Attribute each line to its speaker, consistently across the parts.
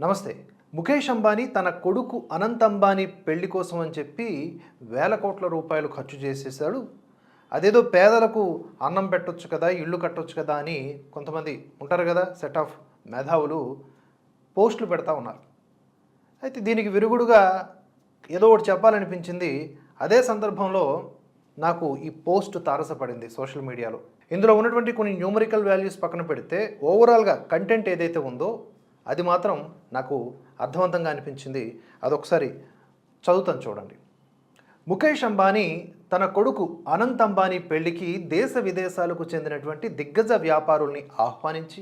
Speaker 1: నమస్తే. ముఖేష్ అంబానీ తన కొడుకు అనంత్ అంబానీ పెళ్ళి కోసం అని చెప్పి వేల కోట్ల రూపాయలు ఖర్చు చేసేసాడు అదేదో పేదలకు అన్నం పెట్టొచ్చు కదా ఇల్లు కట్టొచ్చు కదా అని కొంతమంది ఉంటారు కదా సెట్ ఆఫ్ మేధావులు పోస్టులు పెడతా ఉన్నారు. అయితే దీనికి విరుగుడుగా ఏదో ఒకటి చెప్పాలనిపించింది. అదే సందర్భంలో నాకు ఈ పోస్ట్ తారసపడింది సోషల్ మీడియాలో. ఇందులో ఉన్నటువంటి కొన్ని న్యూమరికల్ వాల్యూస్ పక్కన పెడితే ఓవరాల్గా కంటెంట్ ఏదైతే ఉందో అది మాత్రం నాకు అర్థవంతంగా అనిపించింది. అదొకసారి చదువుతాను చూడండి. ముఖేష్ అంబానీ తన కొడుకు అనంత్ అంబానీ పెళ్ళికి దేశ విదేశాలకు చెందినటువంటి దిగ్గజ వ్యాపారుల్ని ఆహ్వానించి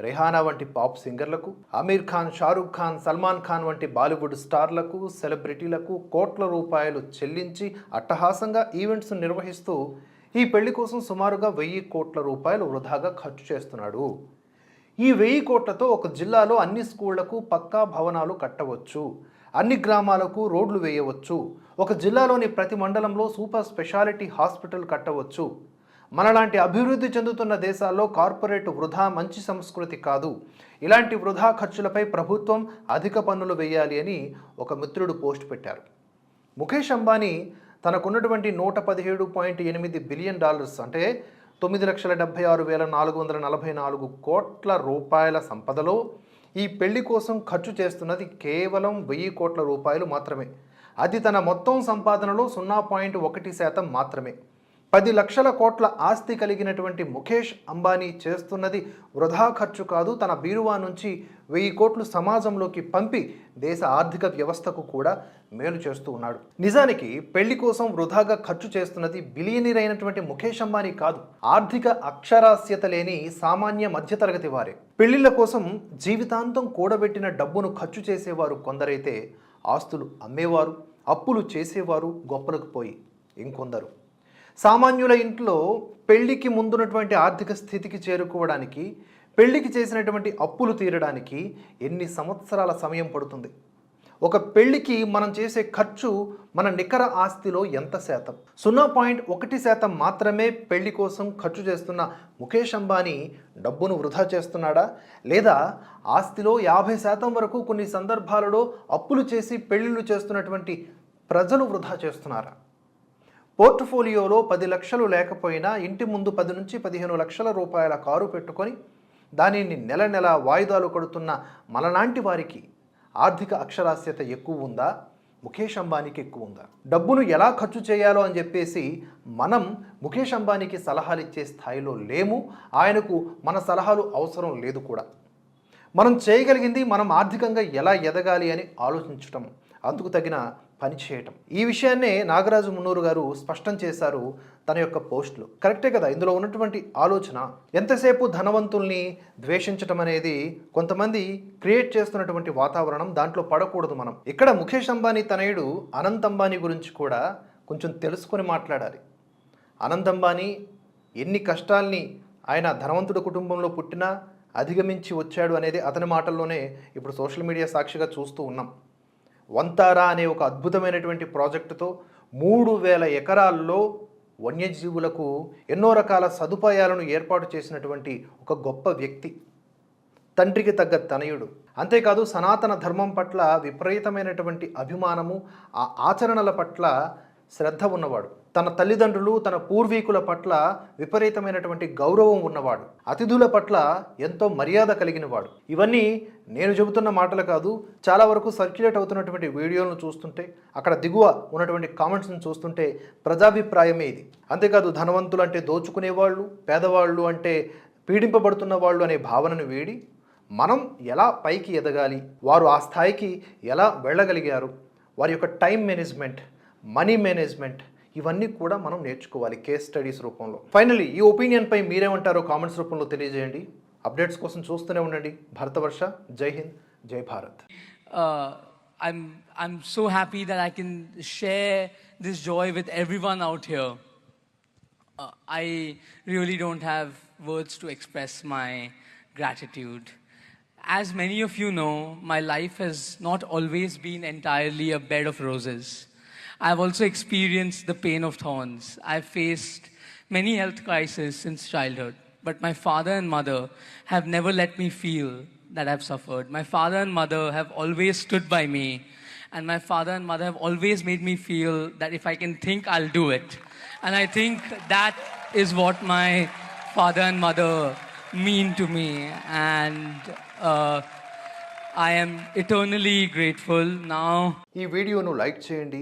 Speaker 1: రెహానా వంటి పాప్ సింగర్లకు అమీర్ ఖాన్ షారూఖ్ ఖాన్ సల్మాన్ ఖాన్ వంటి బాలీవుడ్ స్టార్లకు సెలబ్రిటీలకు కోట్ల రూపాయలు చెల్లించి అట్టహాసంగా ఈవెంట్స్ నిర్వహిస్తూ ఈ పెళ్ళి కోసం సుమారుగా వెయ్యి కోట్ల రూపాయలు వృధాగా ఖర్చు చేస్తున్నాడు. ఈ వెయ్యి కోట్లతో ఒక జిల్లాలో అన్ని స్కూళ్ళకు పక్కా భవనాలు కట్టవచ్చు అన్ని గ్రామాలకు రోడ్లు వేయవచ్చు ఒక జిల్లాలోని ప్రతి మండలంలో సూపర్ స్పెషాలిటీ హాస్పిటల్ కట్టవచ్చు. మనలాంటి అభివృద్ధి చెందుతున్న దేశాల్లో కార్పొరేట్ వృధా మంచి సంస్కృతి కాదు. ఇలాంటి వృధా ఖర్చులపై ప్రభుత్వం అధిక పన్నులు వేయాలి అని ఒక మిత్రుడు పోస్ట్ పెట్టారు. ముఖేష్ అంబానీ తనకున్నటువంటి నూట పదిహేడు పాయింట్ ఎనిమిది బిలియన్ డాలర్స్ అంటే తొమ్మిది లక్షల డెబ్బై ఆరు వేల నాలుగు వందల నలభై నాలుగు కోట్ల రూపాయల సంపదలో ఈ పెళ్ళి కోసం ఖర్చు చేస్తున్నది కేవలం వెయ్యి కోట్ల రూపాయలు మాత్రమే. అది తన మొత్తం సంపాదనలో సున్నా పాయింట్ ఒకటి శాతం మాత్రమే. పది లక్షల కోట్ల ఆస్తి కలిగినటువంటి ముఖేష్ అంబానీ చేస్తున్నది వృధా ఖర్చు కాదు తన బీరువా నుంచి వెయ్యి కోట్లు సమాజంలోకి పంపి దేశ ఆర్థిక వ్యవస్థకు కూడా మేలు చేస్తూ ఉన్నాడు. నిజానికి పెళ్ళి కోసం వృధాగా ఖర్చు చేస్తున్నది బిలియనీర్ అయినటువంటి ముఖేష్ అంబానీ కాదు. ఆర్థిక అక్షరాస్యత లేని సామాన్య మధ్యతరగతి వారే. పెళ్ళిళ్ళ కోసం జీవితాంతం కూడబెట్టిన డబ్బును ఖర్చు చేసేవారు కొందరైతే ఆస్తులు అమ్మేవారు అప్పులు చేసేవారు గొప్పలకు పోయి ఇంకొందరు. సామాన్యుల ఇంట్లో పెళ్ళికి ముందున్నటువంటి ఆర్థిక స్థితికి చేరుకోవడానికి పెళ్ళికి చేసినటువంటి అప్పులు తీరడానికి ఎన్ని సంవత్సరాల సమయం పడుతుంది? ఒక పెళ్ళికి మనం చేసే ఖర్చు మన నికర ఆస్తిలో ఎంత శాతం? సున్నా పాయింట్ ఒకటి శాతం మాత్రమే పెళ్ళి కోసం ఖర్చు చేస్తున్న ముఖేష్ అంబానీ డబ్బును వృధా చేస్తున్నాడా? లేదా ఆస్తిలో యాభై శాతం వరకు కొన్ని సందర్భాలలో అప్పులు చేసి పెళ్ళిళ్ళు చేస్తున్నటువంటి ప్రజలు వృధా చేస్తున్నారా? పోర్ట్ఫోలియోలో పది లక్షలు లేకపోయినా ఇంటి ముందు పది నుంచి పదిహేను లక్షల రూపాయల కారు పెట్టుకొని దానిని నెల నెల వాయిదాలు కడుతున్న మనలాంటి వారికి ఆర్థిక అక్షరాస్యత ఎక్కువ ఉందా? ముఖేష్ అంబానీకి ఎక్కువ ఉందా? డబ్బును ఎలా ఖర్చు చేయాలో అని చెప్పేసి మనం ముఖేష్ అంబానీకి సలహాలు ఇచ్చే స్థాయిలో లేము. ఆయనకు మన సలహాలు అవసరం లేదు కూడా. మనం చేయగలిగింది మనం ఆర్థికంగా ఎలా ఎదగాలి అని ఆలోచించటం. అందుకు తగిన పనిచేయటం ఈ విషయాన్నే నాగరాజు మున్నూరు గారు స్పష్టం చేశారు తన యొక్క పోస్టులు. కరెక్టే కదా ఇందులో ఉన్నటువంటి ఆలోచన ఎంతసేపు ధనవంతుల్ని ద్వేషించటం అనేది కొంతమంది క్రియేట్ చేస్తున్నటువంటి వాతావరణం దాంట్లో పడకూడదు మనం. ఇక్కడ ముఖేష్ అంబానీ తనయుడు అనంత్ అంబానీ గురించి కూడా కొంచెం తెలుసుకొని మాట్లాడాలి. అనంత్ అంబానీ ఎన్ని కష్టాల్ని ఆయన ధనవంతుడి కుటుంబంలో పుట్టినా అధిగమించి వచ్చాడు అనేది అతని మాటల్లోనే ఇప్పుడు సోషల్ మీడియా సాక్షిగా చూస్తూ ఉన్నాం. వంతారా అనే ఒక అద్భుతమైనటువంటి ప్రాజెక్టుతో మూడు వేల ఎకరాల్లో వన్యజీవులకు ఎన్నో రకాల సదుపాయాలను ఏర్పాటు చేసినటువంటి ఒక గొప్ప వ్యక్తి. తండ్రికి తగ్గ తనయుడు. అంతేకాదు సనాతన ధర్మం పట్ల విపరీతమైనటువంటి అభిమానము ఆ ఆచరణల పట్ల శ్రద్ధ ఉన్నవాడు. తన తల్లిదండ్రులు తన పూర్వీకుల పట్ల విపరీతమైనటువంటి గౌరవం ఉన్నవాడు. అతిథుల పట్ల ఎంతో మర్యాద కలిగినవాడు. ఇవన్నీ నేను చెబుతున్న మాటలు కాదు చాలా వరకు సర్క్యులేట్ అవుతున్నటువంటి వీడియోలను చూస్తుంటే అక్కడ దిగువ ఉన్నటువంటి కామెంట్స్ని చూస్తుంటే ప్రజాభిప్రాయమే ఇది. అంతేకాదు ధనవంతులు అంటే దోచుకునేవాళ్ళు పేదవాళ్ళు అంటే పీడింపబడుతున్న వాళ్ళు అనే భావనను వీడి మనం ఎలా పైకి ఎదగాలి వారు ఆ స్థాయికి ఎలా వెళ్ళగలిగారు వారి యొక్క టైం మేనేజ్మెంట్ మనీ మేనేజ్మెంట్ ఇవన్నీ కూడా మనం నేర్చుకోవాలి కేస్ స్టడీస్ రూపంలో ఫైనలీ ఈ ఒపీనియన్పై మీరేమంటారో కామెంట్స్ రూపంలో తెలియజేయండి అప్డేట్స్ కోసం చూస్తూనే ఉండండి భారతవర్ష జై హింద్ జై
Speaker 2: Bharat I'm I'm so happy that I can share this joy with everyone out here I really don't have words to express my gratitude. As many of you know, my life has not always been entirely a bed of roses. I've also experienced the pain of thorns. I've faced many health crises since childhood, but my father and mother have never let me feel that I've suffered. My father and mother have always stood by me, and my father and mother have always made me feel that if I can think, I'll do it. And I think that is what my father and mother mean to me, and uh, I am eternally grateful now.
Speaker 1: ఈ వీడియోను like చేయండి